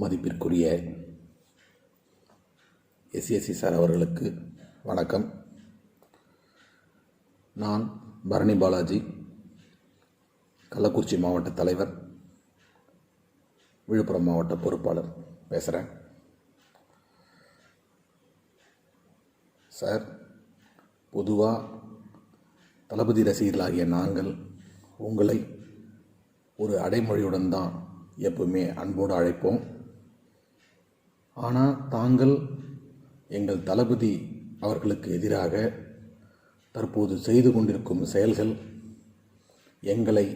மதிப்பிற்குரிய SSC sir அவர்களுக்கு வணக்கம். நான் பரணி பாலாஜி கள்ளக்குறிச்சி மாவட்ட தலைவர் விழுப்புரம் மாவட்ட பொறுப்பாளர் பேசுகிறேன் சார் பொதுவாக தளபதி ரசிகர்களாகிய நாங்கள் உங்களை ஒரு அடைமொழியுடன் தான் எப்பவுமே அன்போடு அழைப்போம். ஆனால் தாங்கள் எங்கள் தளபதி அவர்களுக்கு எதிராக தற்போது செய்து கொண்டிருக்கும் செயல்கள் எங்களை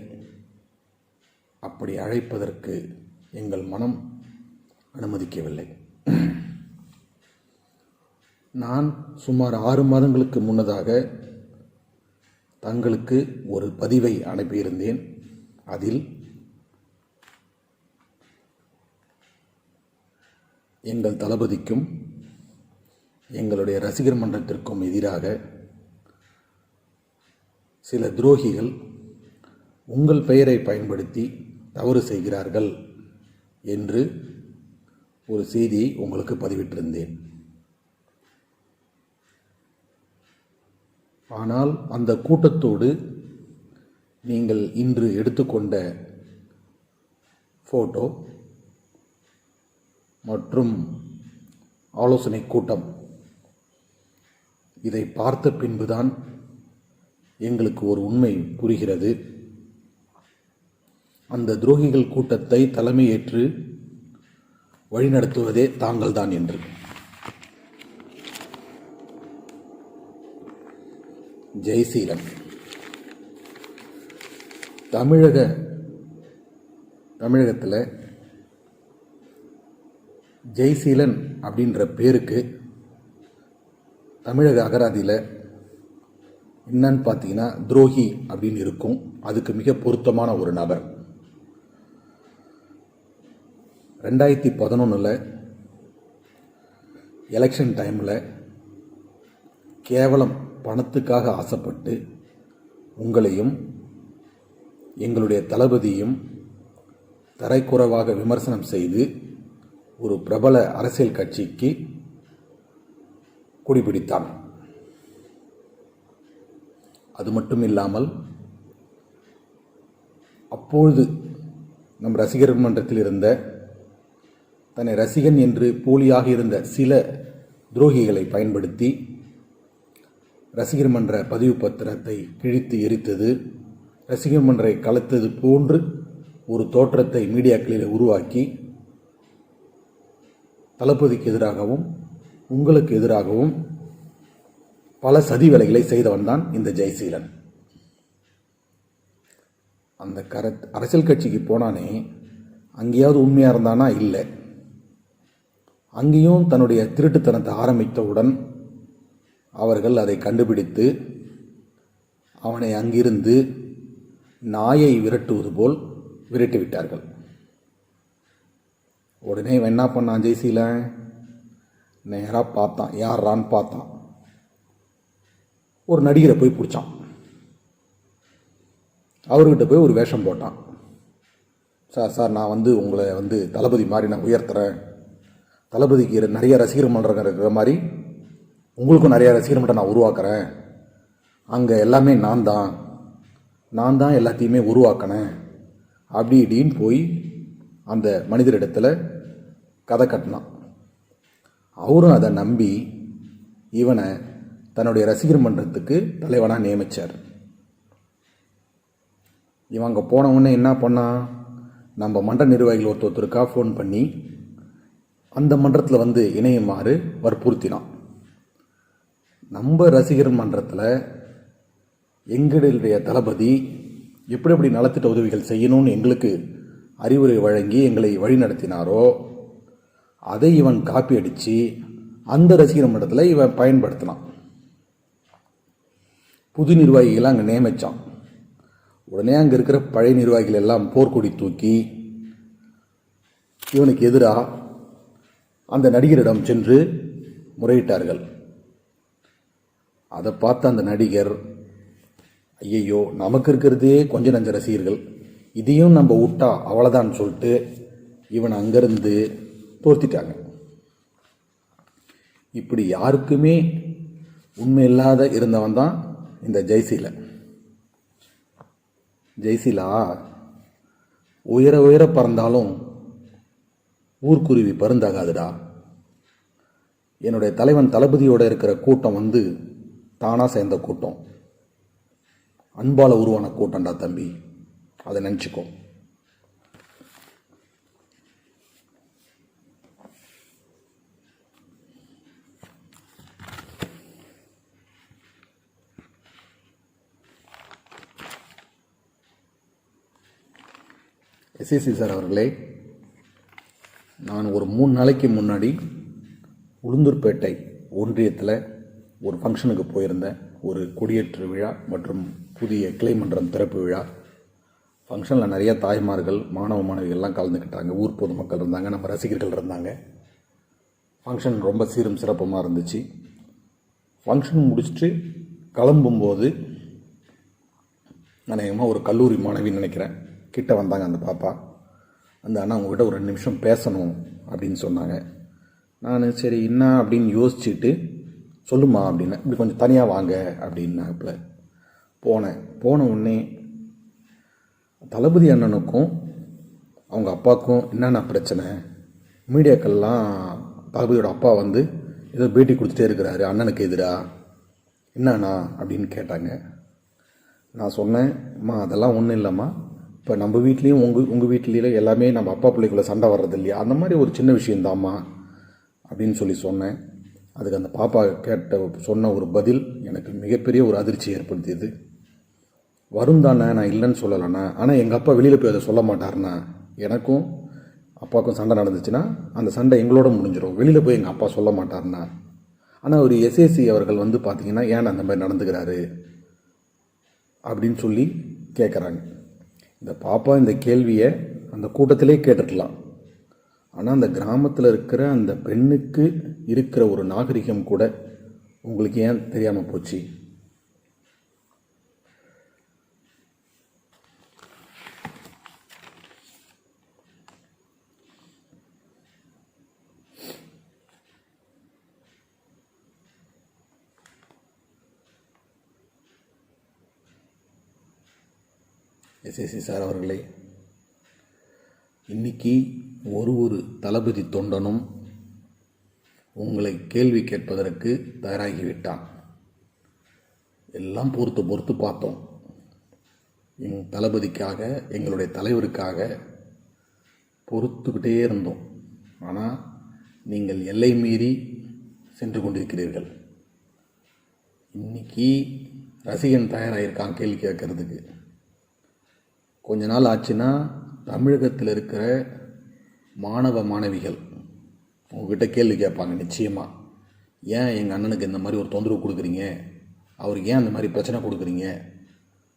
அப்படி அழைப்பதற்கு எங்கள் மனம் அனுமதிக்கவில்லை. நான் சுமார் ஆறு மாதங்களுக்கு முன்னதாக தங்களுக்கு ஒரு பதிவை அனுப்பியிருந்தேன். அதில் எங்கள் தளபதிக்கும் எங்களுடைய ரசிகர் மன்றத்திற்கும் எதிராக சில துரோகிகள் உங்கள் பெயரை பயன்படுத்தி தவறு செய்கிறார்கள் என்று ஒரு செய்தியை உங்களுக்கு பதிவிட்டிருந்தேன். ஆனால் அந்த கூட்டத்தோடு நீங்கள் இன்று எடுத்துக்கொண்ட ஃபோட்டோ மற்றும் ஆலோசனை கூட்டம். இதை பார்த்த பின்புதான் எங்களுக்கு ஒரு உண்மை புரிகிறது. அந்த துரோகிகள் கூட்டத்தை தலைமையேற்று வழிநடத்துவதே தாங்கள்தான் என்று. ஜெய்சீலம் தமிழக தமிழகத்தில் ஜெய்சீலன் அப்படின்ற பேருக்கு தமிழக அகராதியில் என்னன்னு பார்த்தீங்கன்னா துரோகி அப்படின்னு இருக்கும். அதுக்கு மிக பொருத்தமான ஒரு நபர். ரெண்டாயிரத்தி பதினொன்றில் எலெக்ஷன் டைமில் கேவலம் பணத்துக்காக ஆசைப்பட்டு உங்களையும் எங்களுடைய தளபதியும் தரைக்குறைவாக விமர்சனம் செய்து ஒரு பிரபல அரசியல் கட்சிக்கு குடிபிடித்தான். அது மட்டும் இல்லாமல் அப்பொழுது நம் ரசிகர் மன்றத்தில் இருந்த தன்னை ரசிகன் என்று போலியாக இருந்த சில துரோகிகளை பயன்படுத்தி ரசிகர் மன்ற பதிவு பத்திரத்தை கிழித்து எரித்தது ரசிகர் மன்றை கலத்தது போன்று ஒரு தோற்றத்தை மீடியாக்களில் உருவாக்கி தளபதிக்கு எதிராகவும் உங்களுக்கு எதிராகவும் பல சதி வேலைகளை செய்தவன் தான் இந்த ஜெயசீலன். அந்த கர அரசியல் கட்சிக்கு போனானே அங்கேயாவது உண்மையாக இருந்தானா? இல்லை. அங்கேயும் தன்னுடைய திருட்டுத்தனத்தை ஆரம்பித்தவுடன் அவர்கள் அதை கண்டுபிடித்து அவனை அங்கிருந்து நாயை விரட்டுவது போல் விரட்டி விட்டார்கள் உடனே இவன் என்ன பண்ணான் ஜெய்சியில் நேராக பார்த்தான். யாரான்னு பார்த்தான். ஒரு நடிகரை போய் பிடிச்சான். அவர்கிட்ட போய் ஒரு வேஷம் போட்டான். சார் சார் நான் வந்து உங்களை வந்து தளபதி மாதிரி நான் உயர்த்துறேன். தளபதிக்கு நிறைய ரசிகர் மன்றம் இருக்கிற மாதிரி உங்களுக்கும் நிறைய ரசிகர் மன்றம் நான் உருவாக்குறேன். அங்கே எல்லாமே நான் தான். நான் தான் எல்லாத்தையுமே உருவாக்கினேன். அப்படி இப்படின்னு போய் அந்த மனிதரிடத்தில் கதை கட்டினான். அவரும் அதை நம்பி இவனை தன்னுடைய ரசிகர் மன்றத்துக்கு தலைவனாக நியமித்தார் இவன் அங்கே போனவுடனே என்ன பண்ணான் நம்ம மன்ற நிர்வாகிகள் ஒருத்தர் ஒருத்தருக்கா ஃபோன் பண்ணி அந்த மன்றத்தில் வந்து இணையுமாறு வற்புறுத்தினான். நம்ம ரசிகர் மன்றத்தில் எங்களுடைய தளபதி எப்படி எப்படி நலத்திட்ட உதவிகள் செய்யணும்னு எங்களுக்கு அறிவுரை வழங்கி எங்களை வழிநடத்தினாரோ அதை இவன் காப்பி அடித்து அந்த ரசிகர் மன்றத்தில் இவன் பயன்படுத்தினான். புது நிர்வாகிகளை அங்கே நியமித்தான் உடனே அங்கே இருக்கிற பழைய நிர்வாகிகள் எல்லாம் போர்க்கொடி தூக்கி இவனுக்கு எதிராக அந்த நடிகரிடம் சென்று முறையிட்டார்கள். அதை பார்த்த அந்த நடிகர் ஐயையோ நமக்கு இருக்கிறதே கொஞ்சம் நஞ்ச ரசிகர்கள். இதையும் நம்ம விட்டா அவ்வளோதான் சொல்லிட்டு இவன் அங்கேருந்து தோர்த்திட்டாங்க. இப்படி யாருக்குமே உண்மை இல்லாத இருந்தவன் தான் இந்த ஜெய்சீல. ஜெய்சீலா உயர உயர பறந்தாலும் ஊர்க்குருவி பருந்தாகாதுடா. என்னுடைய தலைவன் தளபதியோட இருக்கிற கூட்டம் வந்து தானாக சேர்ந்த கூட்டம். அன்பால் உருவான கூட்டம்டா தம்பி. அதை நினச்சிக்கோ. சிசி சார் அவர்களே நான் ஒரு மூணு நாளைக்கு முன்னாடி உளுந்தூர்பேட்டை ஒன்றியத்தில் ஒரு ஃபங்க்ஷனுக்கு போயிருந்தேன். ஒரு கொடியேற்று விழா மற்றும் புதிய கிளைமன்றம் திறப்பு விழா. ஃபங்க்ஷனில் நிறைய தாய்மார்கள் மாணவ மாணவிகள்லாம் கலந்துக்கிட்டாங்க. ஊர் பொதுமக்கள் இருந்தாங்க நம்ம ரசிகர்கள் இருந்தாங்க. ஃபங்க்ஷன் ரொம்ப சீரும் சிறப்புமாக இருந்துச்சு. ஃபங்க்ஷன் முடிச்சுட்டு கிளம்பும்போது அநேகமாக ஒரு கல்லூரி மாணவின்னு நினைக்கிறேன். கிட்ட வந்தாங்க அந்த பாப்பா. அந்த அண்ணா உங்ககிட்ட ஒரு ரெண்டு நிமிஷம் பேசணும் அப்படின்னு சொன்னாங்க. நான் சரி என்ன அப்படின்னு யோசிச்சுட்டு சொல்லுமா அப்படின்னு இப்படி கொஞ்சம் தனியாக வாங்க அப்படின்னாப்புல போனேன். போன உடனே தளபதி அண்ணனுக்கும் அவங்க அப்பாவுக்கும் என்னென்ன பிரச்சனை? மீடியாக்கள்லாம் தளபதியோட அப்பா வந்து ஏதோ பேட்டி கொடுத்துட்டே இருக்கிறாரு அண்ணனுக்கு எதிராக என்னண்ணா அப்படின்னு கேட்டாங்க. நான் சொன்னேன் அம்மா அதெல்லாம் ஒன்றும் இல்லைம்மா. இப்போ நம்ம வீட்லேயும் உங்கள் உங்கள் வீட்லேயும் எல்லாமே நம்ம அப்பா பிள்ளைக்குள்ளே சண்டை வர்றது இல்லையா? அந்த மாதிரி ஒரு சின்ன விஷயந்தாம்மா அப்படின்னு சொல்லி சொன்னேன். அதுக்கு அந்த பாப்பா கேட்ட சொன்ன ஒரு பதில் எனக்கு மிகப்பெரிய ஒரு அதிர்ச்சி ஏற்படுத்தியது. வரும் தானே நான் இல்லைன்னு சொல்லலைண்ணா. ஆனால் எங்கள் அப்பா வெளியில் போய் அதை சொல்ல மாட்டாருண்ணா. எனக்கும் அப்பாவுக்கும் சண்டை நடந்துச்சுன்னா அந்த சண்டை எங்களோட முடிஞ்சிடும் வெளியில் போய் எங்கள் அப்பா சொல்ல மாட்டாருண்ணா. ஆனால் ஒரு எஸ்எஸ்சி அவர்கள் வந்து பார்த்தீங்கன்னா ஏன் அந்த மாதிரி நடந்துக்கிறாரு? அப்படின்னு சொல்லி கேட்குறாங்க இந்த பாப்பா இந்த கேள்வியை அந்த கூட்டத்திலே கேட்டுருக்கலாம். ஆனால் அந்த கிராமத்தில் இருக்கிற அந்த பெண்ணுக்கு இருக்கிற ஒரு நாகரிகம் கூட உங்களுக்கு ஏன் தெரியாமல் போச்சு? எஸ்எஸ்சி சார் அவர்களே இன்னைக்கு ஒரு ஒரு தளபதி தொண்டனும் உங்களை கேள்வி கேட்பதற்கு தயாராகிவிட்டான். எல்லாம் பொறுத்து பொறுத்து பார்த்தோம். எங் தளபதிக்காக எங்களுடைய தலைவருக்காக பொறுத்துக்கிட்டே இருந்தோம். ஆனால் நீங்கள் எல்லை மீறி சென்று கொண்டிருக்கிறீர்கள். இன்னைக்கு ரசிகன் தயாராகிருக்கான் கேள்வி கேட்கறதுக்கு. கொஞ்ச நாள் ஆச்சுன்னா தமிழகத்தில் இருக்கிற மாணவ மாணவிகள் உங்ககிட்ட கேள்வி கேட்பாங்க நிச்சயமாக ஏன் எங்கள் அண்ணனுக்கு இந்த மாதிரி ஒரு தொந்தரவு கொடுக்குறீங்க? அவருக்கு ஏன் அந்த மாதிரி பிரச்சனை கொடுக்குறீங்க?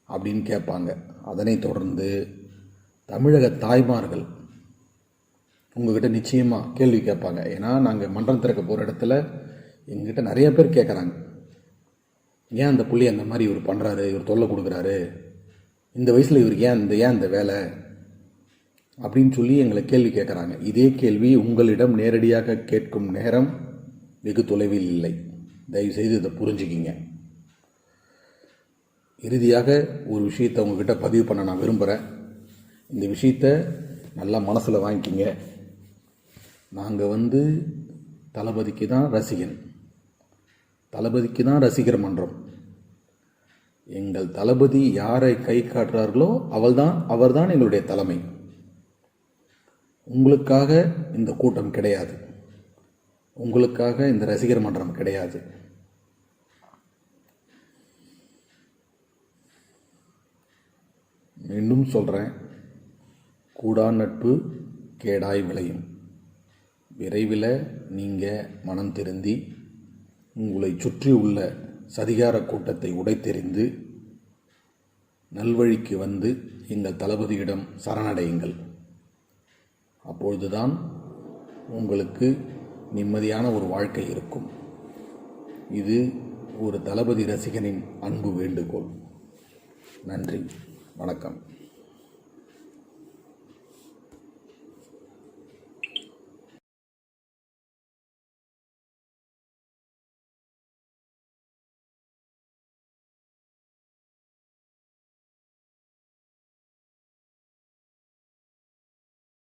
அப்படின்னு கேட்பாங்க. அதனை தொடர்ந்து தமிழக தாய்மார்கள் உங்ககிட்ட நிச்சயமாக கேள்வி கேட்பாங்க. ஏன்னா நாங்கள் மன்றம் திறக்க போகிற இடத்துல எங்ககிட்ட நிறைய பேர் கேட்குறாங்க ஏன் அந்த புள்ளி அந்த மாதிரி இவர் பண்ணுறாரு இவர் தொல்லை கொடுக்குறாரு? இந்த வயசில் இவருக்கு ஏன் இந்த ஏன் இந்த வேலை? அப்படின்னு சொல்லி எங்களை கேள்வி கேட்குறாங்க. இதே கேள்வி உங்களிடம் நேரடியாக கேட்கும் நேரம் வெகு தொலைவில் இல்லை. தயவுசெய்து இதை புரிஞ்சுக்கிங்க. இறுதியாக ஒரு விஷயத்தை உங்ககிட்ட பதிவு பண்ண நான் விரும்புகிறேன் இந்த விஷயத்த நல்லா மனசில் வாங்கிக்கிங்க. நாங்கள் வந்து தளபதிக்கு தான் ரசிகன். தளபதிக்கு தான் ரசிகர் மன்றம். எங்கள் தளபதி யாரை கை காட்டுறார்களோ அவள்தான் அவர்தான் எங்களுடைய தலைமை. உங்களுக்காக இந்த கூட்டம் கிடையாது. உங்களுக்காக இந்த ரசிகர் மன்றம் கிடையாது. மீண்டும் சொல்கிறேன் கூடா நட்பு கேடாய் விளையும். விரைவில் நீங்கள் மனம் திருந்தி உங்களை சுற்றி உள்ள சதிகார கூட்டத்தை உடைத்தெறிந்து நல்வழிக்கு வந்து எங்கள் தளபதியிடம் சரணடையுங்கள். அப்பொழுதுதான் உங்களுக்கு நிம்மதியான ஒரு வாழ்க்கை இருக்கும். இது ஒரு தளபதி ரசிகனின் அன்பு வேண்டுகோள். நன்றி. வணக்கம்.